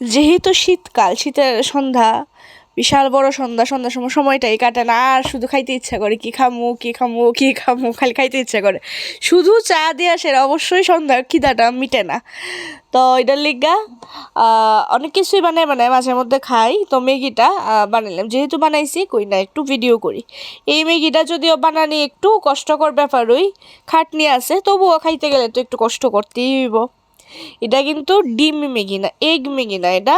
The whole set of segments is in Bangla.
যেহেতু শীতকাল, শীতের সন্ধ্যা, বিশাল বড় সন্ধ্যা, সন্ধ্যার সময় সময়টাই কাটে না, আর শুধু খাইতে ইচ্ছা করে কি খামু কি খামু কি খামু, খালি খাইতে ইচ্ছা করে। শুধু চা দিয়ে আসে, অবশ্যই সন্ধ্যার খিদাটা মিটে না। তো এটার লিগা অনেক কিছুই বানাই বানাই, মাঝে মধ্যে খাই। তো ম্যাগিটা বানাইলাম। যেহেতু বানাইছি, কই না, একটু ভিডিও করি। এই ম্যাগিটা যদিও বানানি একটু কষ্টকর ব্যাপারই, খাটনি আছে, তবুও খাইতে গেলে তো একটু কষ্ট করতেই হইব। এটা কিন্তু ডিম ম্যাগি না এগ ম্যাগি না এটা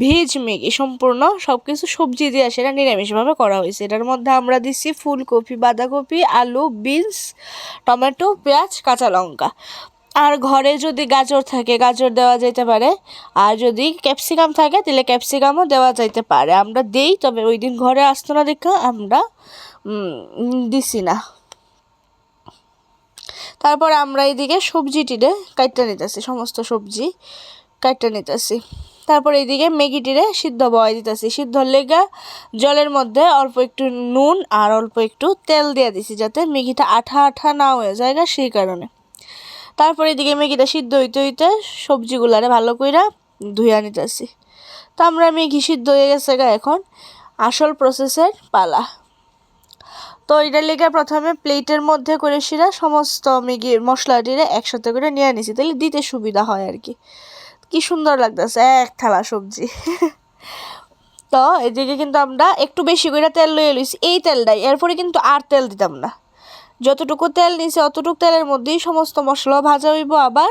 ভেজ ম্যাগি, সম্পূর্ণ সব কিছু সবজি দিয়ে সেটা নিরামিষভাবে করা হয়েছে। এটার মধ্যে আমরা দিচ্ছি ফুলকপি, বাঁধাকপি, আলু, বিনস, টমেটো, পেঁয়াজ, কাঁচা লঙ্কা। আর ঘরে যদি গাজর থাকে, গাজর দেওয়া যেতে পারে। আর যদি ক্যাপসিকাম থাকে, তাহলে ক্যাপসিকামও দেওয়া যাইতে পারে। আমরা দেই, তবে ওই দিন ঘরে আসতো না দেখা আমরা দিছি না। তারপর আমরা এইদিকে সবজিটিরে কাইটটা নিতেছি, সমস্ত সবজি কাইটটা নিতেছি। তারপর এইদিকে ম্যাগিটিরে সিদ্ধ বয় দিতেছি। সিদ্ধ লেগা জলের মধ্যে অল্প একটু নুন আর অল্প একটু তেল দিয়ে দিছি যাতে ম্যাগিটা আঠা আঠা না হয়ে যায় সেই কারণে। তারপর এদিকে ম্যাগিটা সিদ্ধ হইতে হইতে সবজিগুলারে ভালো কইরা ধুইয়া নিতেছি। তো আমরা ম্যাগি সিদ্ধ হয়ে গেছে গা এখন। আসল প্রসেসের পালা। তো এটার লেগে প্রথমে প্লেটের মধ্যে করে শিরা সমস্ত ম্যাগির মশলাটিরে একসাথে করে নিয়ে নিছি। তাহলে দিতে সুবিধা হয় আর কি। কি সুন্দর লাগতেছে, এক থালা সবজি। তো এদিকে কিন্তু আমরা একটু বেশি করে তেল লইয়ে লইছি। এই তেলটাই, এরপরে কিন্তু আর তেল দিতাম না। যতটুকু তেল নিছে, অতটুকু তেলের মধ্যেই সমস্ত মশলা ভাজা হইব, আবার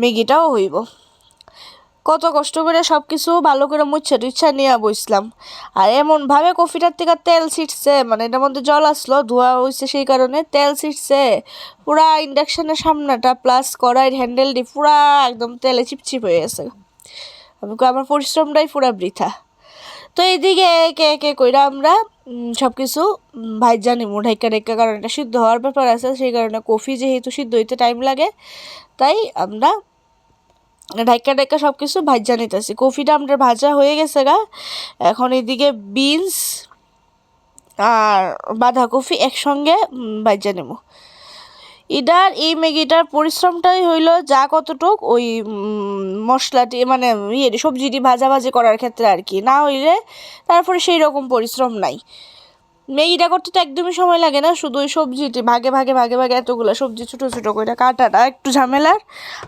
ম্যাগিটাও হইব। কত কষ্ট করে সব কিছু ভালো করে মুচ্ছা টুচ্ছা নিয়ে বসলাম। আর এমনভাবে কফিটার থেকে তেল ছিটছে মানে এটার মধ্যে জল আসলো, ধোয়া হয়েছে সেই কারণে তেল ছিটছে। পুরা ইন্ডাকশনের সামনাটা প্লাস কড়াইয়ের হ্যান্ডেলটি পুরা একদম তেলে চিপচিপ হয়ে গেছে। আমি আমার পরিশ্রমটাই পুরা বৃথা। তো এইদিকে একে একে কইরা আমরা সব কিছু ভাইজা নিমু ঢাইকা ঢাইকা, কারণ এটা সিদ্ধ হওয়ার ব্যাপার আছে, সেই কারণে কফি যেহেতু সিদ্ধ হইতে টাইম লাগে, তাই আমরা ঢাইকা ঢাইকা সব কিছু ভাজা নিতেছি। কফিটা আমরা ভাজা হয়ে গেছে গা। এখন এদিকে বিনস আর বাঁধাকপি একসঙ্গে ভাজা নেব। এটার এই ম্যাগিটার পরিশ্রমটাই হইল যা কতটুক ওই মশলাটি মানে ইয়ে সবজিটি ভাজাভাজি করার ক্ষেত্রে আর কি। না হইলে তারপরে সেই রকম পরিশ্রম নাই। ম্যাগিটা করতে তো একদমই সময় লাগে না। শুধু ওই সবজিটি ভাগে ভাগে ভাগে ভাগে এতগুলো সবজি ছোটো ছোটো করে কাটাটা একটু ঝামেলার।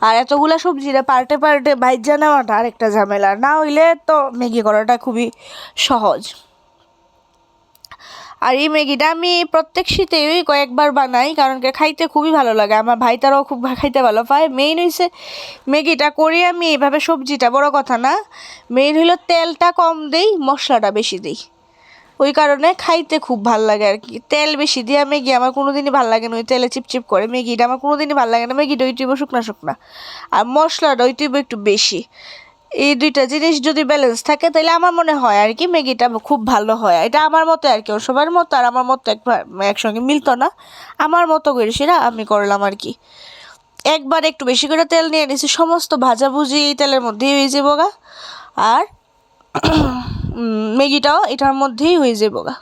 আর এতগুলো সবজিটা পার্টে পার্টে ভাইজা নেওয়াটা আরেকটা ঝামেলার। না হইলে তো ম্যাগি করাটা খুবই সহজ। আর এই ম্যাগিটা আমি প্রত্যেক শীতেই কয়েকবার বানাই, কারণ কি খাইতে খুবই ভালো লাগে। আমার ভাই তারাও খুব খাইতে ভালো পায়। মেইন হয়েছে ম্যাগিটা করি আমি এভাবে সবজিটা বড় কথা না। মেইন হলো তেলটা কম দেই, মশলাটা বেশি দিই। ওই কারণে খাইতে খুব ভালো লাগে আর কি। তেল বেশি দিয়ে ম্যাগি আমার কোনো দিনই ভালো লাগে না। ওই তেলে চিপচিপ করে ম্যাগিটা আমার কোনো দিনই ভালো লাগে না। ম্যাগিটা ওই টিবো শুকনা শুকনা। আর মশলাটা ওই টিবো একটু বেশি। এই দুইটা জিনিস যদি ব্যালেন্স থাকে তাহলে আমার মনে হয় আর কি ম্যাগিটা খুব ভালো হয়। এটা আমার মতো আর কি সবার মতো। আর আমার মতো একবার একসঙ্গে মিলতো না। আমার মতো করে সেটা আমি করলাম আর কি। একবার একটু বেশি করে তেল নিয়ে নিয়েছি সমস্ত ভাজাভুজি এই তেলের মধ্যেই হয়ে যাব গা। আর ম্যাগিটাও এটার মধ্যেই হয়ে যাব গা।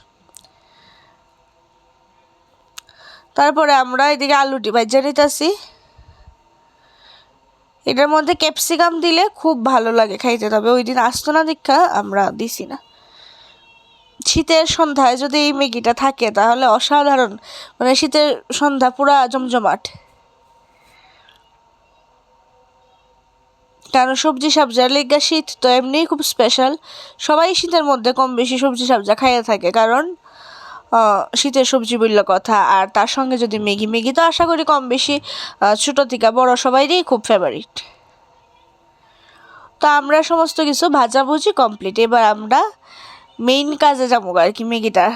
তারপরে আমরা এদিকে আলুটি ভাজা নিতেছি এটার মধ্যে ক্যাপসিকাম দিলে খুব ভালো লাগে খাইতে, তবে ওই দিন আসতো না দীক্ষা, আমরা দিছি না। শীতের সন্ধ্যায় যদি এই ম্যাগিটা থাকে, তাহলে অসাধারণ। মানে শীতের সন্ধ্যা পুরা জমজমাট। কারণ সবজি সাবজার লেগা শীত তো এমনিই খুব স্পেশাল সবাই শীতের মধ্যে কম বেশি সবজি সাবজা খাইয়ে থাকে কারণ শীতের সবজি বললে কথা। আর তার সঙ্গে যদি ম্যাগি ম্যাগি তো আশা করি কম বেশি ছোটো থেকে বড় সবাইরই খুব ফেভারিট তো আমরা সমস্ত কিছু ভাজাভুজি কমপ্লিট এবার আমরা মেইন কাজে যাব আর কি ম্যাগিটা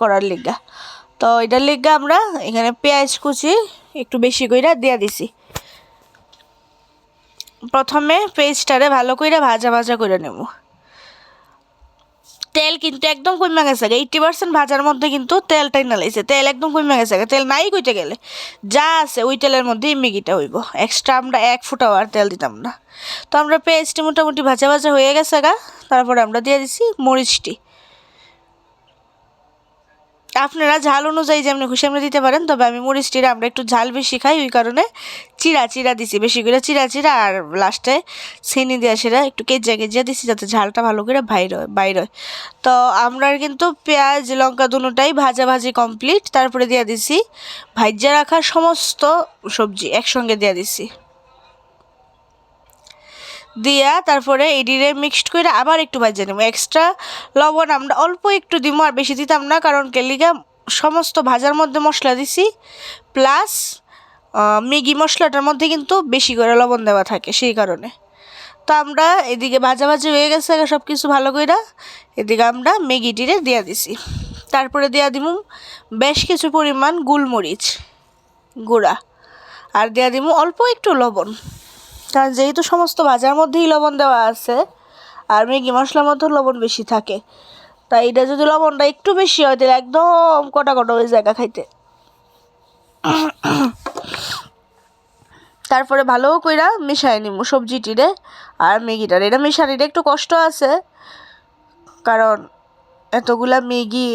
করার লিগা। তো এটার লিগা আমরা এখানে পেঁয়াজ কুচি একটু বেশি কইরা দিয়া দিছি। প্রথমে পেস্টটারে ভালো করে ভাজা ভাজা করে নেব। তেল কিন্তু একদম কমে গেছে এইটটি পার্সেন্ট ভাজার মধ্যে কিন্তু তেলটাই না লাগছে। তেল একদম কমে গেছে। তেল নাই কইতে গেলে। যা আছে ওই তেলের মধ্যেই ম্যাগিটা হইব। এক্সট্রা আমরা এক ফুটাও আর তেল দিতাম না। তো আমরা পেস্টটি মোটামুটি ভাজা ভাজা হয়ে গেছে গা, তারপরে আমরা দিয়ে দিছি মরিচটি। আপনারা ঝাল অনুযায়ী যেমন খুশি আমরা দিতে পারেন, তবে আমি মরিচ টিরা আমরা একটু ঝাল বেশি খাই, ওই কারণে চিরা চিরা দিছি, বেশি করে চিরা চিরা আর লাস্টে চিনি দেওয়া সেটা একটু কেজিয়া কেজিয়া দিছি যাতে ঝালটা ভালো করে বাইর হয় বাইর হয়। তো আমরা কিন্তু পেঁয়াজ, লঙ্কা দুটাই ভাজা ভাজি কমপ্লিট তারপরে দিয়ে দিছি, ভাজ্যা রাখা সমস্ত সবজি একসঙ্গে দিয়ে দিছি। দিয়া তারপরে এডিরে মিক্সড করে আবার একটু ভাজা নেব। এক্সট্রা লবণ আমরা অল্প একটু দিব আর বেশি দিতাম না, কারণ কেলিগা সমস্ত ভাজার মধ্যে মশলা দিছি প্লাস ম্যাগি মশলাটার মধ্যে কিন্তু বেশি করে লবণ দেওয়া থাকে সেই কারণে। তো আমরা এদিকে ভাজাভাজি হয়ে গেছে সব কিছু ভালো করে এদিকে আমরা ম্যাগিটিরে দিয়ে দিছি। তারপরে দেওয়া দিব বেশ কিছু পরিমাণ গুলমরিচ গুঁড়া, আর দেওয়া দিব অল্প একটু লবণ। কারণ যেহেতু সমস্ত ভাজার মধ্যেই লবণ দেওয়া আছে আর ম্যাগি মশলার মধ্যেও লবণ বেশি থাকে। তাই এটা যদি লবণটা একটু বেশি হয়, তাহলে একদম কটা কটা ওই জায়গা খাইতে। তারপরে ভালো কইরা মিশাই নিব সবজিটিরে আর ম্যাগিটার। এটা মিশানিটা একটু কষ্ট আছে, কারণ এতগুলা ম্যাগি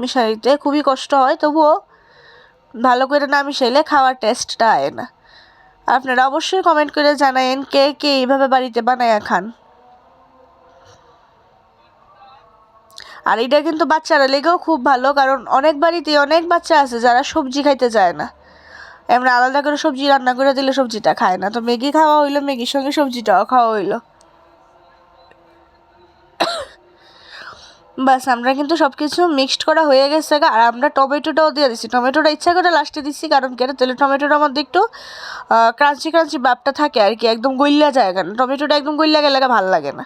মিশানিতে খুবই কষ্ট হয়, তবুও ভালো করে না মিশাইলে খাওয়ার টেস্টটা আয় না। আপনারা অবশ্যই কমেন্ট করে জানায়েন কে কে এইভাবে বাড়িতে বানায়া খান। আর এটা কিন্তু বাচ্চারা লেগেও খুব ভালো, কারণ অনেক বাড়িতে অনেক বাচ্চা আছে যারা সবজি খাইতে যায় না। এমনি আলাদা করে সবজি রান্না করে দিলে সবজিটা খায় না। তো ম্যাগি খাওয়া হইল, ম্যাগির সঙ্গে সবজিটাও খাওয়া হইল। বাস, আমরা কিন্তু সব কিছু মিক্সড করা হয়ে গেছে আর আমরা টমেটোটাও দিয়ে দিচ্ছি টমেটোটা ইচ্ছা করে লাস্টে দিচ্ছি কারণ কেন তাহলে টমেটোটার মধ্যে একটু ক্রাঞ্চি ক্রাঞ্চি ভাবটা থাকে আর কি, একদম গইল্লা যায় কেন টমেটোটা একদম গইল্লা গেলে ভালো লাগে না।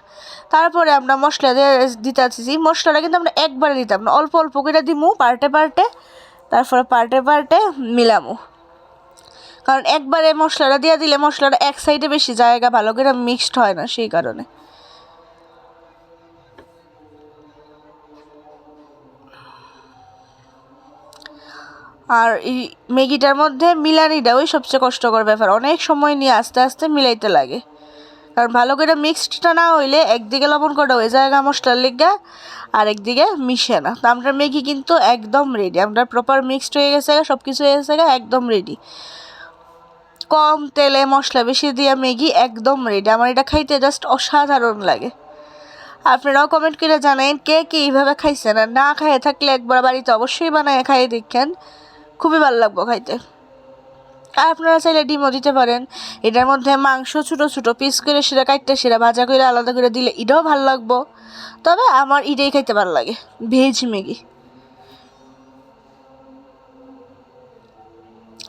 তারপরে আমরা মশলা দিয়ে দিতে আসছি মশলাটা কিন্তু আমরা একবারে দিতাম না। অল্প অল্প করে দিমু পার্টে পার্টে তারপরে পার্টে পার্টে মিলামু। কারণ একবারে মশলাটা দিয়ে দিলে মশলাটা এক সাইডে বেশি জায়গা ভালো করে মিক্সড হয় না সেই কারণে। আর এই ম্যাগিটার মধ্যে মিলানিটা ওই সবচেয়ে কষ্টকর ব্যাপার। অনেক সময় নিয়ে আস্তে আস্তে মিলাইতে লাগে। কারণ ভালো করে মিক্সডটা না হইলে একদিকে লবণ করা হয়ে যায় মশলার লেগা, আর একদিকে মিশে না। তো আমরা ম্যাগি কিন্তু একদম রেডি আমরা প্রপার মিক্সড হয়ে গেছে সব কিছু হয়ে গেছে একদম রেডি কম তেলে মশলা বেশি দিয়ে ম্যাগি একদম রেডি আমার এটা খাইতে জাস্ট অসাধারণ লাগে। আপনারাও কমেন্ট করে জানাইন কে কে এইভাবে খাইছেন। আর না খাইয়ে থাকলে একবার বাড়িতে অবশ্যই বানায় খাইয়ে দেখেন। খুবই ভালো লাগবো খাইতে। আর আপনারা চাইলে ডিমও দিতে পারেন। এটার মধ্যে মাংস ছোটো ছোটো পিস করে সেটা কাটতে সেটা ভাজা করে আলাদা করে দিলে এটাও ভালো লাগবো। তবে আমার এটাই খাইতে ভালো লাগে ভেজ ম্যাগি।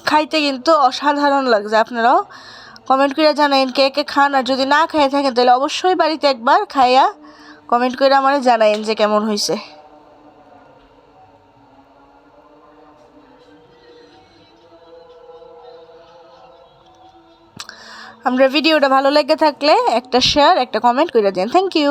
খাইতে কিন্তু অসাধারণ লাগছে, আপনারাও কমেন্ট করে জানাইন কে কে খান, আর যদি না খাইয়ে থাকেন তাহলে অবশ্যই বাড়িতে একবার খাইয়া কমেন্ট করে আমার জানাইন যে কেমন হয়েছে আমরা ভিডিওটা ভালো লেগে থাকলে একটা শেয়ার একটা কমেন্ট করে দিন থ্যাংক ইউ